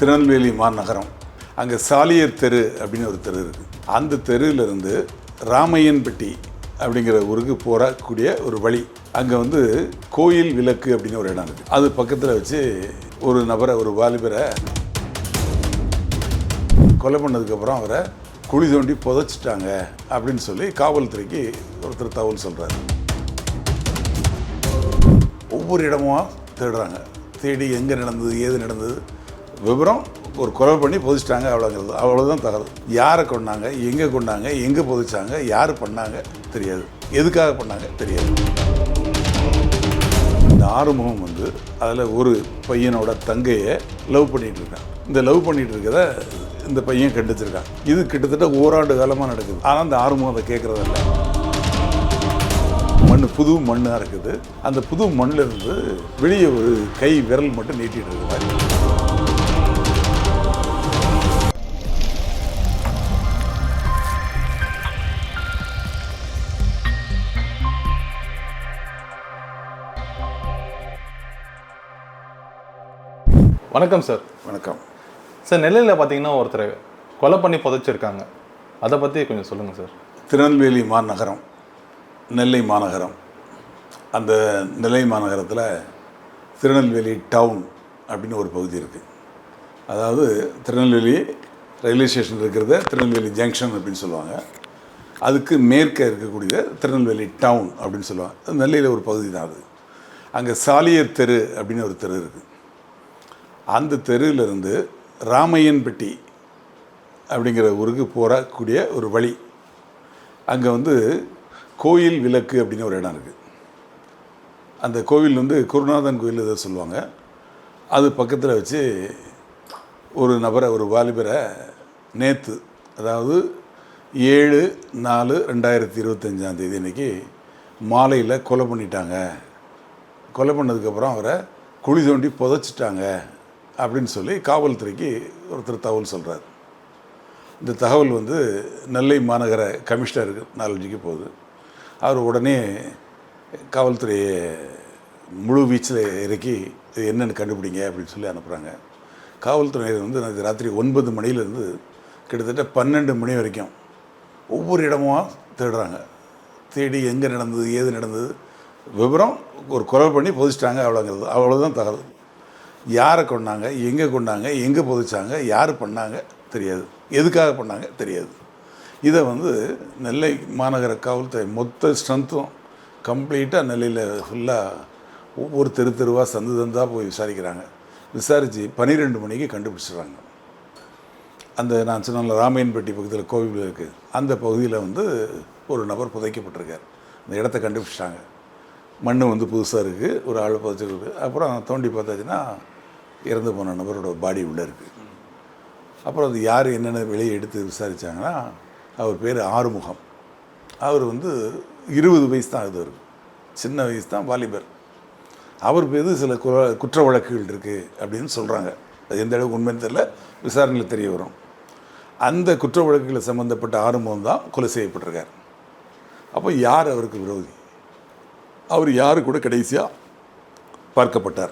திருநெல்வேலி மாநகரம். அங்கே சாலியர் தெரு அப்படின்னு ஒரு தெரு இருக்குது அந்த தெருவிலிருந்து ராமையன்பட்டி அப்படிங்கிற ஊருக்கு போகக்கூடிய ஒரு வழி. அங்கே வந்து கோயில் விளக்கு அப்படின்னு ஒரு இடம் இருக்குது அது பக்கத்தில் வச்சு ஒரு நபரை ஒரு வாலிபரை கொலை பண்ணதுக்கப்புறம் அவரை குழி தோண்டி புதைச்சிட்டாங்க அப்படின்னு சொல்லி காவல்துறைக்கு ஒருத்தர் தகவல் சொல்கிறாரு ஒவ்வொரு இடமும் தேடுறாங்க. தேடி எங்கே நடந்தது ஏது நடந்தது விவரம் ஒரு கொலை பண்ணி புதிச்சிட்டாங்க அவ்வளோங்கிறது அவ்வளோதான் தகவல். யாரை கொண்டாங்க எங்கே கொண்டாங்க எங்கே புதிச்சாங்க யார் பண்ணாங்க தெரியாது. எதுக்காக பண்ணாங்க தெரியாது. இந்த ஆறுமுகம் வந்து அதில் ஒரு பையனோட தங்கையை லவ் பண்ணிட்டு இருக்கான். இந்த லவ் பண்ணிட்டு இருக்கத இந்த பையன் கண்டிச்சிருக்கான் இது கிட்டத்தட்ட ஓராண்டு காலமாக நடக்குது. ஆனால் அந்த ஆறுமுகம் அதை கேட்குறதில்ல மண் புது மண்ணாக இருக்குது. அந்த புது மண்ணில் இருந்து வெளியே ஒரு கை விரல் மட்டும் நீட்டிகிட்டு இருக்கு வணக்கம் சார் வணக்கம். சார் நெல்லையில் பார்த்தீங்கன்னா ஒருத்தர் கொலை பண்ணி புதைச்சிருக்காங்க. அதை பற்றி கொஞ்சம் சொல்லுங்கள் சார் திருநெல்வேலி மாநகரம் நெல்லை மாநகரம். அந்த நெல்லை மாநகரத்தில் திருநெல்வேலி டவுன் அப்படின்னு ஒரு பகுதி இருக்குது அதாவது திருநெல்வேலி ரயில்வே ஸ்டேஷன் இருக்கிறத திருநெல்வேலி ஜங்ஷன் அப்படின்னு சொல்லுவாங்க. அதுக்கு மேற்கே இருக்கக்கூடிய திருநெல்வேலி டவுன் அப்படின்னு சொல்லுவாங்க. நெல்லையில் ஒரு பகுதி தான் அது. அங்கே சாலியர் தெரு அப்படின்னு ஒரு தெரு இருக்குது அந்த தெருவிலிருந்து ராமையன்பட்டி அப்படிங்கிற ஊருக்கு போகக்கூடிய ஒரு வழி. அங்கே வந்து கோயில் விளக்கு அப்படின்னு ஒரு இடம் இருக்குது அந்த கோவில் வந்து குருநாதன் கோயில் இதை சொல்லுவாங்க. அது பக்கத்தில் வச்சு ஒரு நபரை ஒரு வாலிபரை நேற்று அதாவது ஏழு நாலு ரெண்டாயிரத்தி இருபத்தஞ்சாந்தேதி இன்றைக்கி மாலையில் கொலை பண்ணிட்டாங்க. கொலை பண்ணதுக்கப்புறம் அவரை குழி தோண்டி புதைச்சிட்டாங்க. அப்படின்னு சொல்லி காவல்துறைக்கு ஒருத்தர் தகவல் சொல்கிறார் இந்த தகவல் வந்து நெல்லை மாநகர கமிஷனருக்கு நாலஞ்சுக்கு போகுது. அவர் உடனே காவல்துறையை முழு வீச்சில் இறக்கி இது என்னென்னு கண்டுபிடிங்க அப்படின்னு சொல்லி அனுப்புகிறாங்க காவல்துறையினர் வந்து ராத்திரி ஒன்பது மணிலேருந்து கிட்டத்தட்ட பன்னெண்டு மணி வரைக்கும் ஒவ்வொரு இடமா தேடுறாங்க. தேடி எங்கே நடந்தது ஏது நடந்தது விவரம் ஒரு குரல் பண்ணி பொதிச்சிட்டாங்க அவ்வளோங்கிறது அவ்வளோதான் தகவல். யாரை கொண்டாங்க எங்கே கொண்டாங்க எங்கே புதைச்சாங்க யார் பண்ணாங்க தெரியாது. எதுக்காக பண்ணாங்க தெரியாது. இதை வந்து நெல்லை மாநகர காவல்துறை மொத்த ஸ்ட்ரென்த்தும் கம்ப்ளீட்டாக நெல்லையில் ஃபுல்லாக ஒவ்வொரு தெரு தெருவாக சந்து தந்தாக போய் விசாரிக்கிறாங்க. விசாரித்து பன்னிரெண்டு மணிக்கு கண்டுபிடிச்சிடுறாங்க. அந்த நான் சொன்ன ராமையன்பட்டி பக்கத்தில் கோவில் இருக்குது அந்த பகுதியில் வந்து ஒரு நபர் புதைக்கப்பட்டிருக்கார். அந்த இடத்த கண்டுபிடிச்சிட்டாங்க. மண் வந்து புதுசாக இருக்குது ஒரு ஆள் புதைச்சிருக்கு. அப்புறம் தோண்டி பார்த்தாச்சுன்னா இறந்து போன நபரோட பாடி உள்ளே இருக்குது அப்புறம் அது யார் என்னென்ன வெளியே எடுத்து விசாரித்தாங்கன்னா அவர் பேர் ஆறுமுகம். அவர் வந்து இருபது வயசு தான் இது அவருக்கு சின்ன வயசு தான் வாலிபர். அவர் மீது சில கு- குற்ற வழக்குகள் இருக்குது அப்படின்னு சொல்கிறாங்க அது எந்த அளவுக்கு உண்மைன்னு தெரியல. விசாரணையில் தெரிய வரும். அந்த குற்ற வழக்குகளை சம்மந்தப்பட்ட ஆறுமுகம் தான் கொலை செய்யப்பட்டிருக்கார். அப்போ யார் அவருக்கு விரோதி? அவர் யாரு கூட கடைசியாக பார்க்கப்பட்டார்?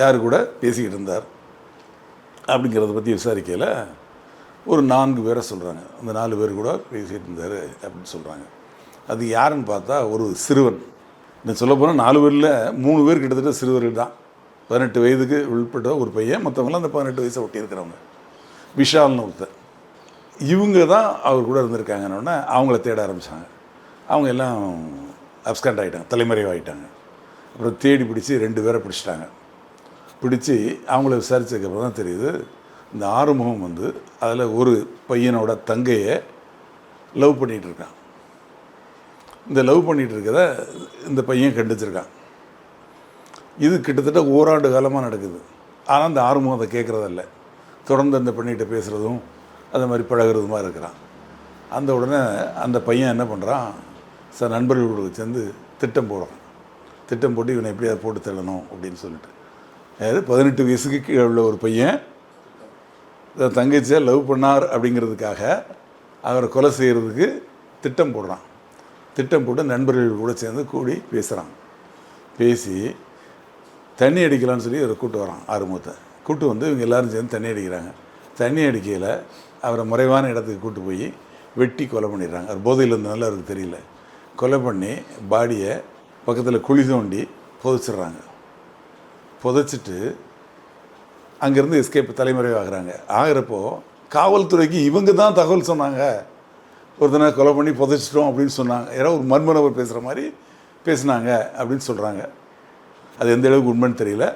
யார் கூட பேசிக்கிட்டு இருந்தார் அப்படிங்கிறத பற்றி விசாரிக்கையில் ஒரு நான்கு பேரை சொல்கிறாங்க அந்த நாலு பேர் கூட பேசிகிட்டு இருந்தார் அப்படின்னு சொல்கிறாங்க அது யாருன்னு பார்த்தா ஒரு சிறுவன். இன்னும் சொல்ல போனால் நாலு பேரில் மூணு பேர் கிட்டத்தட்ட சிறுவர்கள் தான். பதினெட்டு வயதுக்கு உள்பட்ட ஒரு பையன் மற்றவங்களாம் அந்த பதினெட்டு வயசை ஒட்டி இருக்கிறவங்க. விஷால்னு ஒருத்தர் இவங்க தான் அவர் கூட இருந்திருக்காங்கன்னொடனே அவங்கள தேட ஆரம்பித்தாங்க அவங்க எல்லாம் அப்ஸ்கண்ட் ஆகிட்டாங்க தலைமறைவாகிட்டாங்க அப்புறம் தேடி பிடிச்சி ரெண்டு பேரை பிடிச்சிட்டாங்க. பிடிச்சி அவங்கள விசாரித்ததுக்கப்புறம் தான் தெரியுது இந்த ஆறுமுகம் வந்து அதில் ஒரு பையனோட தங்கையை லவ் பண்ணிகிட்டு இருக்கான். இந்த லவ் பண்ணிகிட்டு இருக்கிறத இந்த பையன் கண்டிச்சிருக்கான். இது கிட்டத்தட்ட ஓராண்டு காலமாக நடக்குது. ஆனால் அந்த ஆறுமுகம் அதை கேட்குறதில்ல தொடர்ந்து அந்த பெண்ணிகிட்ட பேசுகிறதும் அந்த மாதிரி பழகிறதுமாக இருக்கிறான். அந்த உடனே அந்த பையன் என்ன பண்ணுறான் சார் நண்பர்களோட சேர்ந்து திட்டம் போடுறான். திட்டம் போட்டு இவனை எப்படியாவது போட்டு தள்ளணும் அப்படின்னு சொல்லிட்டு. அதாவது பதினெட்டு வயசுக்கு கீழே உள்ள ஒரு பையன் தன் தங்கச்சியை லவ் பண்ணார் அப்படிங்கிறதுக்காக அவரை கொலை செய்கிறதுக்கு திட்டம் போடுறான். திட்டம் போட்டு நண்பர்கள் கூட சேர்ந்து கூடி பேசுகிறான் பேசி தண்ணி அடிக்கலாம்னு சொல்லி அவரை கூட்டு வரான் ஆறுமுகத்தை. கூட்டு வந்து இவங்க எல்லாரும் சேர்ந்து தண்ணி அடிக்கிறாங்க. தண்ணி அடிக்கையில் அவரை மறைவான இடத்துக்கு கூட்டு போய் வெட்டி கொலை பண்ணிடுறாங்க. அவர் போதையில் இருந்ததுனால அவருக்கு தெரியல. கொலை பண்ணி பாடியை பக்கத்தில் குழி தோண்டி புதைச்சிட்றாங்க. புதைச்சிட்டு அங்கேருந்து எஸ்கேப் தலைமறைவாகிறாங்க ஆகிறப்போ காவல்துறைக்கு இவங்க தான் தகவல் சொன்னாங்க. ஒருத்தனை கொலை பண்ணி புதைச்சிட்டோம் அப்படின்னு சொன்னாங்க. யாரோ ஒரு மர்ம நபர் பேசுகிற மாதிரி பேசினாங்க அப்படின்னு சொல்கிறாங்க அது எந்த அளவுக்கு உண்மைன்னு தெரியல.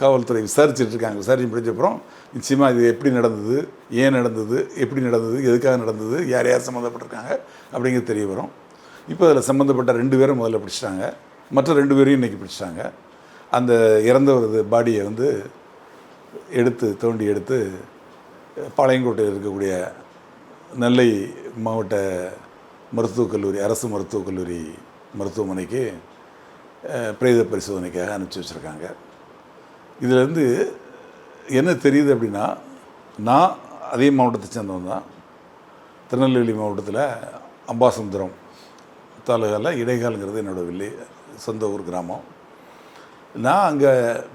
காவல்துறை விசாரிச்சுட்டு இருக்காங்க. விசாரிச்சு முடிஞ்சப்புறம் நிச்சயமாக இது எப்படி நடந்தது? ஏன் நடந்தது? எப்படி நடந்தது? எதுக்காக நடந்தது? யார் யார் சம்மந்தப்பட்டிருக்காங்க அப்படிங்கிறது தெரிய வரும். இப்போ அதில் சம்மந்தப்பட்ட ரெண்டு பேரும் முதல்ல பிடிச்சிட்டாங்க. மற்ற ரெண்டு பேரையும் இன்றைக்கி பிடிச்சிட்டாங்க. அந்த இறந்தவரது பாடியை வந்து எடுத்து தோண்டி எடுத்து பாளையங்கோட்டையில் இருக்கக்கூடிய நெல்லை மாவட்ட மருத்துவக் கல்லூரி அரசு மருத்துவக் கல்லூரி மருத்துவமனைக்கு பிரேத பரிசோதனைக்காக அனுப்பிச்சி வச்சுருக்காங்க. இதிலேருந்து என்ன தெரியுது அப்படின்னா நான் அதே மாவட்டத்தை சேர்ந்தவன் தான். திருநெல்வேலி மாவட்டத்தில் அம்பாசமுத்திரம் தாலுகாவில் இடைகால்ங்கிறது என்னோடய வில்லே சொந்த ஊர் கிராமம். நான் அங்கே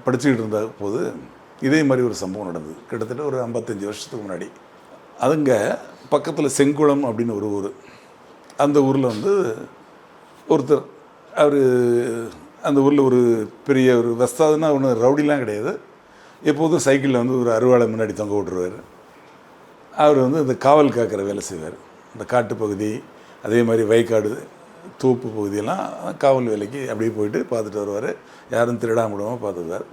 படிச்சுக்கிட்டு இருந்த போது இதே மாதிரி ஒரு சம்பவம் நடந்தது. கிட்டத்தட்ட ஒரு ஐம்பத்தஞ்சு வருஷத்துக்கு முன்னாடி. அதுங்க பக்கத்தில் செங்குளம் அப்படின்னு ஒரு ஊர். அந்த ஊரில் வந்து ஒருத்தர் அவர் அந்த ஊரில் ஒரு பெரிய ஒரு வஸ்தாதுன்னா ஒன்று ரவுடிலாம் கிடையாது. எப்போதும் சைக்கிளில் வந்து ஒரு அருவாளை முன்னாடி தொங்க விட்டுருவார். அவர் வந்து இந்த காவல் காக்கிற வேலை செய்வார். இந்த காட்டுப்பகுதி அதே மாதிரி வயக்காடு தோப்பு பகுதியெல்லாம் காவல் வேலைக்கு அப்படியே போயிட்டு பார்த்துட்டு வருவார். யாரும் திருடாம விடாமல் பார்த்துக்குவார்.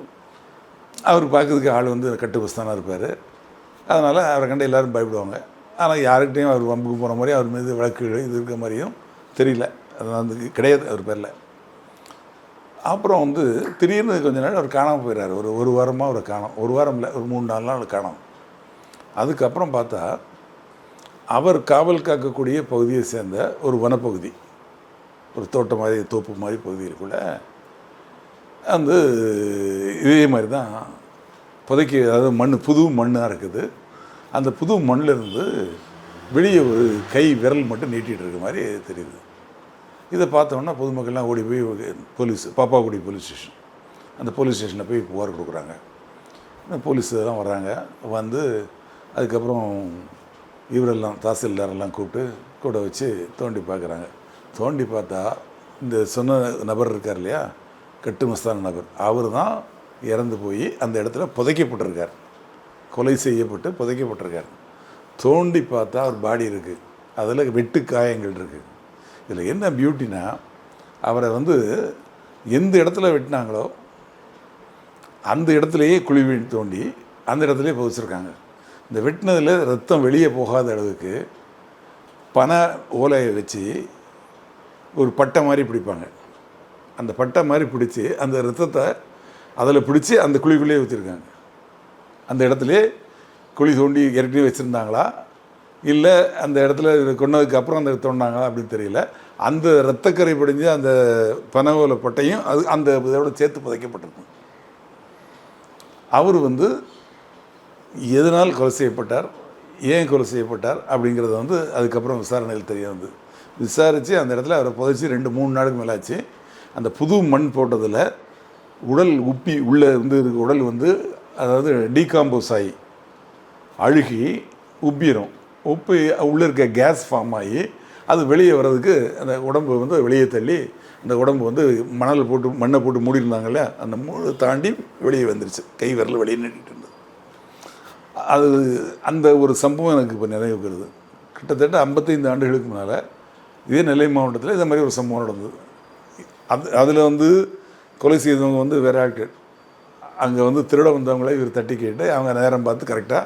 அவர் பார்க்கறதுக்கு ஆள் வந்து கட்டுப்பஸ்தானாக இருப்பார். அதனால் அவரை கண்டு எல்லாரும் பயப்படுவாங்க. ஆனால் யாருக்கிட்டையும் அவர் வம்புக்கு போன மாதிரி அவர் மீது வழக்கு இது இருக்க மாதிரியும் தெரியல. அது வந்து கிடையாது அவர் பேரில். அப்புறம் வந்து திடீர்னு கொஞ்ச நாள் அவர் காணாமல் போயிடுறாரு ஒரு ஒரு வாரமாக அவரை காணும். ஒரு வாரம் இல்லை ஒரு மூணு நாலு நாள் காணும். அதுக்கப்புறம் பார்த்தா அவர் காவல் காக்கக்கூடிய பகுதியை சேர்ந்த ஒரு வனப்பகுதி. ஒரு தோட்டம் மாதிரி தோப்பு மாதிரி பகுதிகளுக்குள்ள வந்து இதே மாதிரி தான் புதைக்கி அதாவது மண் புது மண்ணாக இருக்குது. அந்த புது மண்ணிலிருந்து வெளியே ஒரு கை விரல் மட்டும் நீட்டிகிட்டு இருக்க மாதிரி தெரியுது. இதை பார்த்தோன்னா பொதுமக்கள்லாம் ஓடி போய் போலீஸ் பாப்பாக்குடி போலீஸ் ஸ்டேஷன். அந்த போலீஸ் ஸ்டேஷனில் போய் புகார் கொடுக்குறாங்க. இந்த போலீஸ் எல்லாம் வர்றாங்க. வந்து அதுக்கப்புறம் இவரெல்லாம் தாசில்தாரெல்லாம் கூப்பிட்டு கூட வச்சு தோண்டி பார்க்குறாங்க. தோண்டி பார்த்தா இந்த சொன்ன நபர் இருக்கார் இல்லையா? கட்டுமஸ்தான நபர். அவர் தான் இறந்து போய் அந்த இடத்துல புதைக்கப்பட்டிருக்கார். கொலை செய்யப்பட்டு புதைக்கப்பட்டிருக்கார். தோண்டி பார்த்தா அவர் பாடி இருக்குது அதில் வெட்டு காயங்கள் இருக்குது இதில் என்ன பியூட்டினா அவரை வந்து எந்த இடத்துல வெட்டினாங்களோ அந்த இடத்துலையே குழி தோண்டி அந்த இடத்துலையே புதைச்சிருக்காங்க. இந்த வெட்டினதில் ரத்தம் வெளியே போகாத அளவுக்கு பனை ஓலையை வச்சு ஒரு பட்டை மாதிரி பிடிப்பாங்க. அந்த பட்டை மாதிரி பிடிச்சி அந்த ரத்தத்தை அதில் பிடிச்சி அந்த குழிக்குள்ளேயே வச்சுருக்காங்க அந்த இடத்துலே குழி தோண்டி ஏற்கனவே வச்சுருந்தாங்களா? இல்லை அந்த இடத்துல கொண்டதுக்கு அப்புறம் அந்த தோண்டாங்களா அப்படின்னு தெரியல. அந்த ரத்தக்கரை படிஞ்சு அந்த பனவோல பட்டையும் அது அந்த இதோட சேர்த்து புதைக்கப்பட்டிருக்கும். அவர் வந்து எதனால் கொலை செய்யப்பட்டார்? ஏன் கொலை செய்யப்பட்டார்? அப்படிங்கிறத வந்து அதுக்கப்புறம் விசாரணையில் தெரிய வந்து விசாரித்து அந்த இடத்துல அவரை புதைச்சி ரெண்டு மூணு நாளுக்கு மேலே ஆச்சு அந்த புது மண் போட்டதில் உடல் உப்பி உள்ளே இருந்து இருக்க உடல் வந்து அதாவது டீகாம்போஸ் ஆகி அழுகி உப்பிரும். உப்பி உள்ளே இருக்க கேஸ் ஃபார்ம் ஆகி அது வெளியே வர்றதுக்கு அந்த உடம்பு வந்து வெளியே தள்ளி அந்த உடம்பு வந்து மணல் போட்டு மண்ணை போட்டு மூடியிருந்தாங்கல்ல அந்த மூணு தாண்டி வெளியே வந்துருச்சு. கை விரல் வெளியே நின்றுட்டு இருந்தது. அது அந்த ஒரு சம்பவம் எனக்கு இப்போ நினைவுக்கிறது கிட்டத்தட்ட ஐம்பத்தைந்து ஆண்டுகளுக்கு முன்னால் இதே நெல்லை மாவட்டத்தில் இதே மாதிரி ஒரு சம்பவம் நடந்தது. அது அதில் வந்து கொலை செய்தவங்க வந்து வேற ஆட்கள் அங்கே வந்து திருட வந்தவங்கள இவர் தட்டி கேட்டு அவங்க நேரம் பார்த்து கரெக்டாக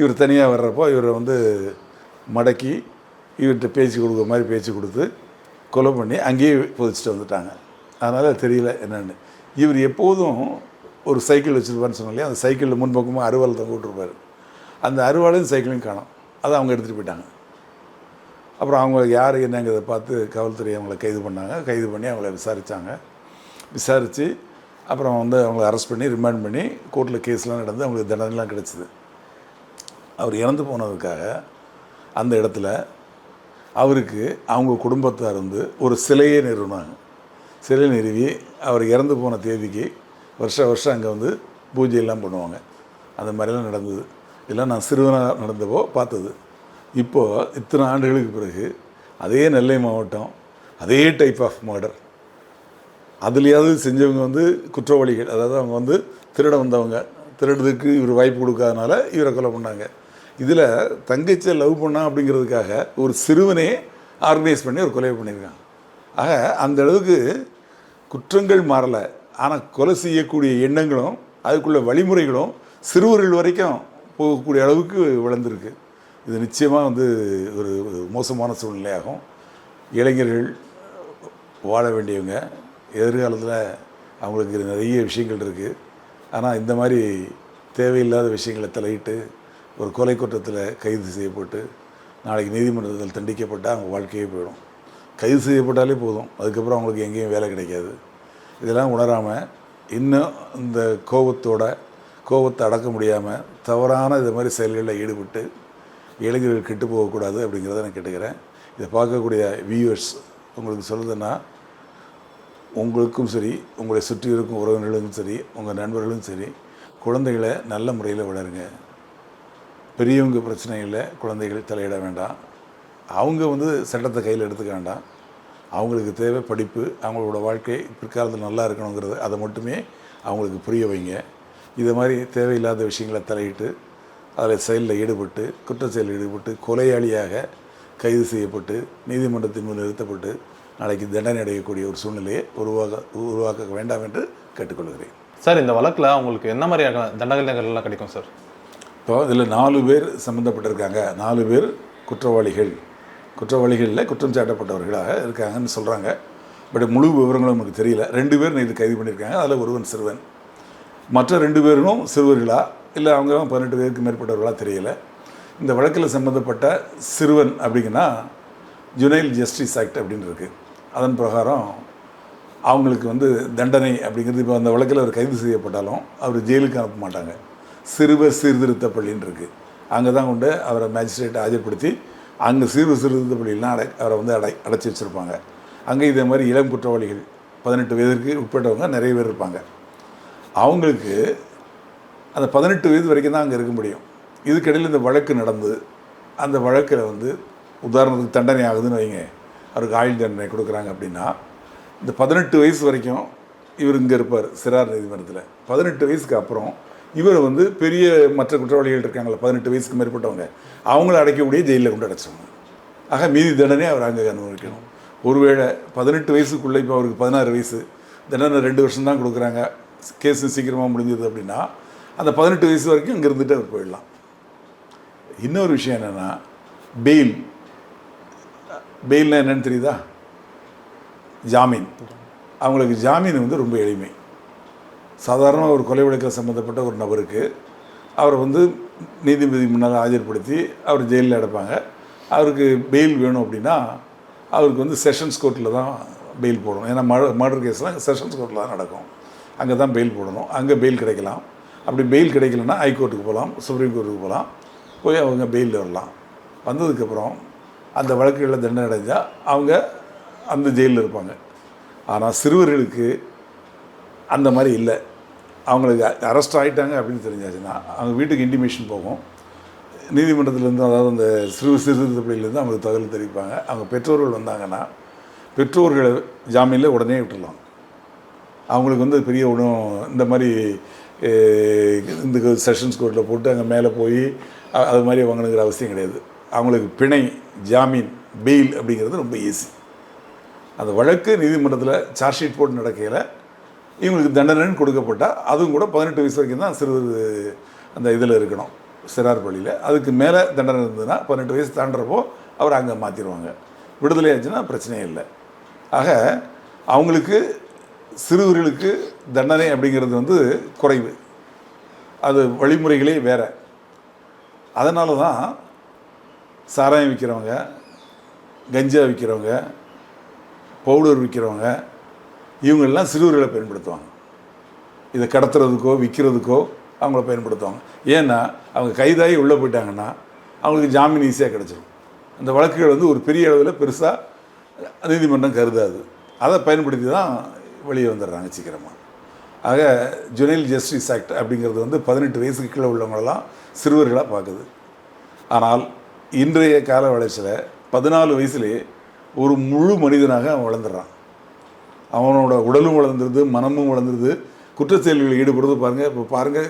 இவர் தனியாக வர்றப்போ இவரை வந்து மடக்கி இவர்கிட்ட பேச்சு கொடுக்குற மாதிரி பேச்சு கொடுத்து கொலை பண்ணி அங்கேயே புதைச்சிட்டு வந்துட்டாங்க. அதனால் தெரியல என்னென்னு. இவர் எப்போதும் ஒரு சைக்கிள் வச்சுருப்பார்னு சொன்னாலே அந்த சைக்கிளில் முன்பக்கமாக அருவாள் தான் கூட்டிருப்பார் அந்த அருவாளையும் சைக்கிளையும் காணும். அதை அவங்க எடுத்துகிட்டு போயிட்டாங்க. அப்புறம் அவங்க யார் என்னங்கிறத பார்த்து காவல்துறை அவங்கள கைது பண்ணாங்க. கைது பண்ணி அவங்கள விசாரித்தாங்க விசாரித்து அப்புறம் வந்து அவங்கள அரெஸ்ட் பண்ணி ரிமாண்ட் பண்ணி கோர்ட்டில் கேஸ்லாம் நடந்து அவங்களுக்கு தண்டனைலாம் கிடச்சிது. அவர் இறந்து போனதுக்காக அந்த இடத்துல அவருக்கு அவங்க குடும்பத்தார் வந்து ஒரு சிலையே நிறுவினாங்க. சிலை நிறுவி அவர் இறந்து போன தேதிக்கு வருஷ வருஷம் அங்கே வந்து பூஜையெல்லாம் பண்ணுவாங்க. அந்த மாதிரிலாம் நடந்தது. இதெல்லாம் நான் சிறுவனாக நடந்தப்போ பார்த்தது. இப்போது இத்தனை ஆண்டுகளுக்கு பிறகு அதே நெல்லை மாவட்டம் அதே டைப் ஆஃப் மர்டர் அதுலேயாவது செஞ்சவங்க வந்து குற்றவாளிகள். அதாவது அவங்க வந்து திருட வந்தவங்க. திருடுறதுக்கு இவர் வாய்ப்பு கொடுக்காதனால இவரை கொலை பண்ணாங்க. இதில் தங்கச்சியை லவ் பண்ணா அப்படிங்கிறதுக்காக ஒரு சிறுவனே ஆர்கனைஸ் பண்ணி ஒரு கொலை பண்ணியிருக்காங்க ஆக அந்த அளவுக்கு குற்றங்கள் மாறலை. ஆனால் கொலை செய்யக்கூடிய எண்ணங்களும் அதுக்குள்ள வழிமுறைகளும் சிறுவர்கள் வரைக்கும் போகக்கூடிய அளவுக்கு வளர்ந்துருக்கு. இது நிச்சயமாக வந்து ஒரு மோசமான சூழ்நிலையாகும். இளைஞர்கள் வாழ வேண்டியவங்க எதிர்காலத்தில் அவங்களுக்கு நிறைய விஷயங்கள் இருக்குது ஆனால் இந்த மாதிரி தேவையில்லாத விஷயங்களை தலையிட்டு ஒரு கொலை குற்றத்தில் கைது செய்யப்பட்டு நாளைக்கு நீதிமன்றத்தில் தண்டிக்கப்பட்டால் அவங்க வாழ்க்கையே போயிடும். கைது செய்யப்பட்டாலே போதும். அதுக்கப்புறம் அவங்களுக்கு எங்கேயும் வேலை கிடைக்காது. இதெல்லாம் உணராமல் இன்னும் இந்த கோபத்தோட கோபத்தை அடக்க முடியாமல் தவறான இது மாதிரி செயல்களில் ஈடுபட்டு இளைஞர்கள் கெட்டு போகக்கூடாது அப்படிங்கிறத நான் கேட்டுக்கிறேன். இதை பார்க்கக்கூடிய வியூவர்ஸ் உங்களுக்கு சொல்லுதுன்னா உங்களுக்கும் சரி உங்களை சுற்றி இருக்கும் உறவினர்களுக்கும் சரி உங்கள் நண்பர்களும் சரி குழந்தைகளை நல்ல முறையில் வளருங்க. பெரியவங்க பிரச்சனைகளில் குழந்தைகள் தலையிட வேண்டாம். அவங்க வந்து சட்டத்தை கையில் எடுத்துக்க வேண்டாம். அவங்களுக்கு தேவை படிப்பு அவங்களோட வாழ்க்கை பிற்காலத்தில் நல்லா இருக்கணுங்கிறது அதை மட்டுமே அவங்களுக்கு புரிய வைங்க. இது மாதிரி தேவையில்லாத விஷயங்களை தலையிட்டு அதில் செயலில் ஈடுபட்டு குற்ற செயலில் ஈடுபட்டு கொலையாளியாக கைது செய்யப்பட்டு நீதிமன்றத்தின் முன் நிறுத்தப்பட்டு நாளைக்கு தண்டனை அடையக்கூடிய ஒரு சூழ்நிலையை உருவாக்க உருவாக்க வேண்டாம் என்று கேட்டுக்கொள்கிறேன். சார் இந்த வழக்கில் அவங்களுக்கு என்ன மாதிரியான தண்டனைகள்லாம் கிடைக்கும் சார்? இப்போ இதில் நாலு பேர் சம்மந்தப்பட்டிருக்காங்க. நாலு பேர் குற்றவாளிகள். குற்றவாளிகளில் குற்றம் சாட்டப்பட்டவர்களாக இருக்காங்கன்னு சொல்கிறாங்க பட் முழு விவரங்களும் நமக்கு தெரியல. ரெண்டு பேர் இது கைது பண்ணியிருக்காங்க. அதில் ஒருவன் சிறுவன். மற்ற ரெண்டு பேரும் சிறுவர்களா? இல்லை அவங்க பதினெட்டு பேருக்கு மேற்பட்டவர்களா தெரியல. இந்த வழக்கில் சம்மந்தப்பட்ட சிறுவன் அப்படிங்கன்னா ஜுனைல் ஜஸ்டிஸ் ஆக்ட் அப்படின்னு இருக்குது அதன் பிரகாரம் அவங்களுக்கு வந்து தண்டனை அப்படிங்கிறது இப்போ அந்த வழக்கில் அவர் கைது செய்யப்பட்டாலும் அவர் ஜெயிலுக்கு அனுப்ப மாட்டாங்க. சிறுவர் சீர்திருத்த பள்ளின்னு இருக்குது அங்கே தான் கொண்டு அவரை மேஜிஸ்ட்ரேட்டை ஆஜர்படுத்தி அங்கே சிறுவர் சீர்திருத்த பள்ளியெலாம் அடை அவரை வந்து அடை அடைச்சி வச்சுருப்பாங்க. அங்கே இதே மாதிரி இளம் குற்றவாளிகள் பதினெட்டு வயதிற்கு உட்பட்டவங்க நிறைய பேர் இருப்பாங்க. அவங்களுக்கு அந்த பதினெட்டு வயது வரைக்கும் தான் அங்கே இருக்க முடியும். இதுக்கிடையில் இந்த வழக்கு நடந்து அந்த வழக்கில் வந்து உதாரணத்துக்கு தண்டனை ஆகுதுன்னு வைங்க. அவருக்கு ஆயுள் தண்டனை கொடுக்குறாங்க அப்படின்னா இந்த பதினெட்டு வயசு வரைக்கும் இவர் இங்கே இருப்பார் சிறார் நீதிமன்றத்தில். பதினெட்டு வயசுக்கு அப்புறம் இவர் வந்து பெரிய மற்ற குற்றவாளிகள் இருக்காங்களே பதினெட்டு வயசுக்கு மேற்பட்டவங்க அவங்கள அடைக்கக்கூடிய ஜெயிலில் கொண்டு அடைச்சிருவாங்க. ஆக மீதி தண்டனை அவர் அங்கே அனுபவிக்கணும். ஒருவேளை பதினெட்டு வயசுக்குள்ளே இப்போ அவருக்கு பதினாறு வயசு தண்டனை ரெண்டு வருஷம் தான் கொடுக்குறாங்க. கேஸு சீக்கிரமாக முடிஞ்சது அப்படின்னா அந்த பதினெட்டு வயசு வரைக்கும் இங்கே இருந்துட்டு அவர் போயிடலாம். இன்னொரு விஷயம் என்னென்னா பெயில் பெயில்னா என்னன்னு தெரியுதா? ஜாமீன். அவங்களுக்கு ஜாமீன் வந்து ரொம்ப எளிமை. சாதாரண ஒரு கொலை வழக்கில் சம்மந்தப்பட்ட ஒரு நபருக்கு அவரை வந்து நீதிபதி முன்னால் ஆஜர்படுத்தி அவர் ஜெயிலில் அடைப்பாங்க. அவருக்கு பெயில் வேணும் அப்படின்னா அவருக்கு வந்து செஷன்ஸ் கோர்ட்டில் தான் பெயில் போடணும். ஏன்னா மர்டர் கேஸ்லாம் செஷன்ஸ் கோர்ட்டில் தான் நடக்கும். அங்கே தான் பெயில் போடணும். அங்கே பெயில் கிடைக்கலாம். அப்படி பெயில் கிடைக்கலன்னா ஹைகோர்ட்டுக்கு போகலாம் சுப்ரீம் கோர்ட்டுக்கு போகலாம். போய் அவங்க பெயிலில் வரலாம். வந்ததுக்கப்புறம் அந்த வழக்குகளில் தண்டனை அடைஞ்சால் அவங்க அந்த ஜெயிலில் இருப்பாங்க. ஆனால் சிறுவர்களுக்கு அந்த மாதிரி இல்லை. அவங்களுக்கு அரெஸ்ட் ஆகிட்டாங்க அப்படின்னு தெரிஞ்சாச்சுன்னா அவங்க வீட்டுக்கு இன்டிமேஷன் போகும். நீதிமன்றத்துலேருந்து அதாவது அந்த சிறு சீர்திருத்த அவங்களுக்கு தகவல் தெரிவிப்பாங்க. அவங்க பெற்றோர்கள் வந்தாங்கன்னா பெற்றோர்களை ஜாமீனில் உடனே விட்டுடலாம் அவங்களுக்கு வந்து பெரிய ஒன்றும் இந்த மாதிரி இந்த செஷன்ஸ் கோர்ட்டில் போட்டு அங்கே மேலே போய் அது மாதிரி வாங்கணுங்கிற அவசியம் கிடையாது. அவங்களுக்கு பிணை ஜாமீன் பெயில் அப்படிங்கிறது ரொம்ப ஈஸி அந்த வழக்கு நீதிமன்றத்தில் சார்ஜ் ஷீட் போட்டு நடக்கையில் இவங்களுக்கு தண்டனைன்னு கொடுக்கப்பட்டால் அதுவும் கூட பதினெட்டு வயசு வரைக்கும் தான் சிறுவர் அந்த இதில் இருக்கணும். சிறார் பள்ளியில். அதுக்கு மேலே தண்டனை இருந்ததுன்னா பதினெட்டு வயசு தாண்டுறப்போ அவர் அங்கே மாற்றிடுவாங்க விடுதலை ஆச்சுன்னா பிரச்சனையே இல்லை. ஆக அவங்களுக்கு சிறுவர்களுக்கு தண்டனை அப்படிங்கிறது வந்து குறைவு. அது வழிமுறைகளே வேறு. அதனால தான் சாராயம் விற்கிறவங்க கஞ்சா விற்கிறவங்க பவுடர் விற்கிறவங்க இவங்கெல்லாம் சிறுவர்களை பயன்படுத்துவாங்க. இதை கடத்துறதுக்கோ விற்கிறதுக்கோ அவங்கள பயன்படுத்துவாங்க. ஏன்னா அவங்க கைதாகி உள்ளே போயிட்டாங்கன்னா அவங்களுக்கு ஜாமீன் ஈஸியாக கிடச்சிடும் அந்த வழக்குகள் வந்து ஒரு பெரிய அளவில் பெருசாக நீதிமன்றம் கருதாது. அதை பயன்படுத்தி தான் வெளியே வந்துடுறாங்க சீக்கிரமாக ஆக ஜுனைல் ஜஸ்டிஸ் ஆக்ட் அப்படிங்கிறது வந்து பதினெட்டு வயசுக்கு கீழே உள்ளவங்களெல்லாம் சிறுவர்களாக பார்க்குது. ஆனால் இன்றைய கால வளர்ச்சியில் பதினாலு வயசுலேயே ஒரு முழு மனிதனாக அவன் வளர்ந்துடுறான். அவனோட உடலும் வளர்ந்துருது மனமும் வளர்ந்துருது. குற்ற செயல்களில் ஈடுபடுறது பாருங்கள் இப்போ பாருங்கள்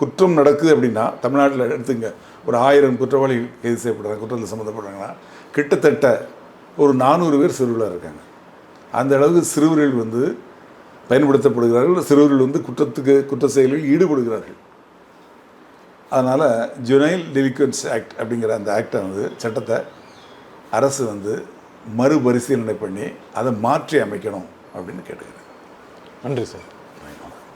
குற்றம் நடக்குது அப்படின்னா தமிழ்நாட்டில் எடுத்துங்க ஒரு ஆயிரம் குற்றவாளிகள் கைது செய்யப்படுறாங்க குற்றத்தில் சம்மந்தப்படுறாங்கன்னா கிட்டத்தட்ட ஒரு நானூறு பேர் சிறுவர்களாக இருக்காங்க. அந்த அளவுக்கு சிறுவர்கள் வந்து பயன்படுத்தப்படுகிறார்கள் சிறுவர்கள் வந்து குற்றத்துக்கு குற்ற செயலில் ஈடுபடுகிறார்கள். அதனால் ஜுனைல் டெலிக்வன்ஸ் ஆக்ட் அப்படிங்கிற அந்த ஆக்டை வந்து சட்டத்தை அரசு வந்து மறுபரிசீலனை பண்ணி அதை மாற்றி அமைக்கணும் அப்படின்னு கேட்டுக்கிறேன். நன்றி சார்.